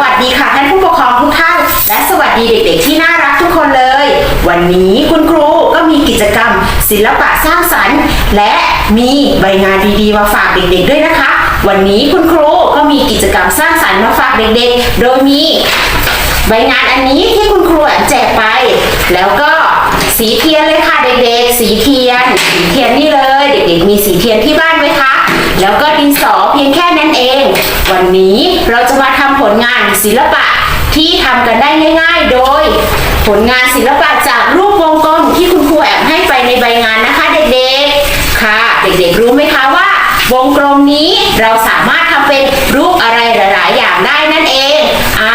วัสดีค่ะท่านผู้ปกครองทุกท่าน และสวัสดีเด็กๆที่น่ารักทุกคนเลย วันนี้คุณครูก็มีกิจกรรม ศิลปะสร้างสรรค์ และมีใบงานดีๆมาฝากเด็กๆด้วยนะคะ วันนี้คุณครูก็มีกิจกรรมสร้างสรรค์มาฝากเด็กๆ โดยมีใบงานอันนี้ที่คุณครูแจกไป แล้วก็สีเทียนเลยค่ะเด็กๆ สีเทียน สีเทียนนี่เลย เด็กๆ มีสีเทียนที่บ้านไหมคะ แล้วก็ดินสอเพียงแค่นั้นเอง วันนี้เราจะมาทำผลงานศิลปะที่ทำกันได้ง่าย ๆ โดย ผลงานศิลปะจากรูปวงกลมที่คุณครูแอบให้ไปในใบงานนะคะเด็กๆ ค่ะ เด็กๆรู้ไหมคะว่าวงกลมนี้เราสามารถทำเป็นรูปอะไรหลายๆ อย่างได้นั่นเองอ่า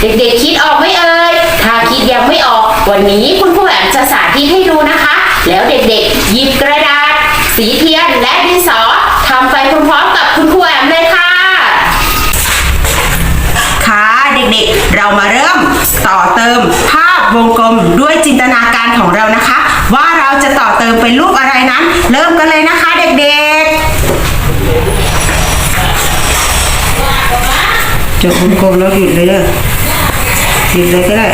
เด็กๆคิดออกไหมเอ่ยถ้าคิดยังไม่ออก วันนี้คุณครูแอมจะสาธิตให้ดูนะคะ แล้วเด็กๆหยิบกระดาษ สีเทียนและดินสอ พร้อมๆกับคุณครูแอมเลยค่ะ ค่ะเด็กๆ เรามาเริ่มต่อเติมภาพวงกลมด้วยจินตนาการของเรานะคะ ว่าเราจะต่อเติมเป็นรูปอะไรนั้น เริ่มกันเลยนะคะเด็กๆจบวงกลมแล้วหยุดเลยเด้อหยุดเลยก็ได้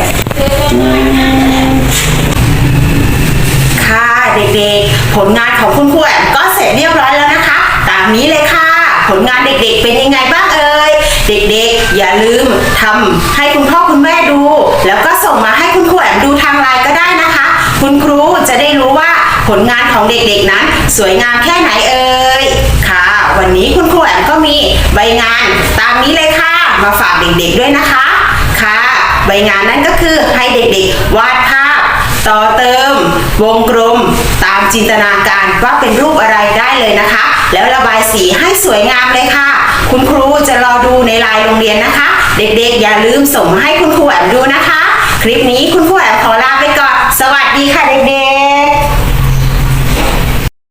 ค่ะเด็กๆ ผลงานของคุณครูแอ อย่าลืมทำให้คุณพ่อคุณแม่ดู แล้วก็ส่งมาให้คุณครูแอมดูทางไลน์ก็ได้นะคะ คุณครูจะได้รู้ว่าผลงานของเด็กๆนั้น สวยงามแค่ไหนเอ่ยค่ะ วันนี้คุณครูแอมก็มีใบงานตามนี้เลยค่ะ มาฝากเด็กๆด้วยนะคะค่ะ ใบงานนั้นก็คือให้เด็กๆวาดภาพ ต่อเติม วงกลม ตามจินตนาการว่าเป็นรูปอะไรได้เลยนะคะ แล้วระบายสีให้สวยงามเลยค่ะ คุณครูจะรอดูในไลน์โรงเรียนนะคะ เด็กๆ อย่าลืมส่งให้คุณครูแอมดูนะคะ คลิปนี้คุณครูแอมขอลา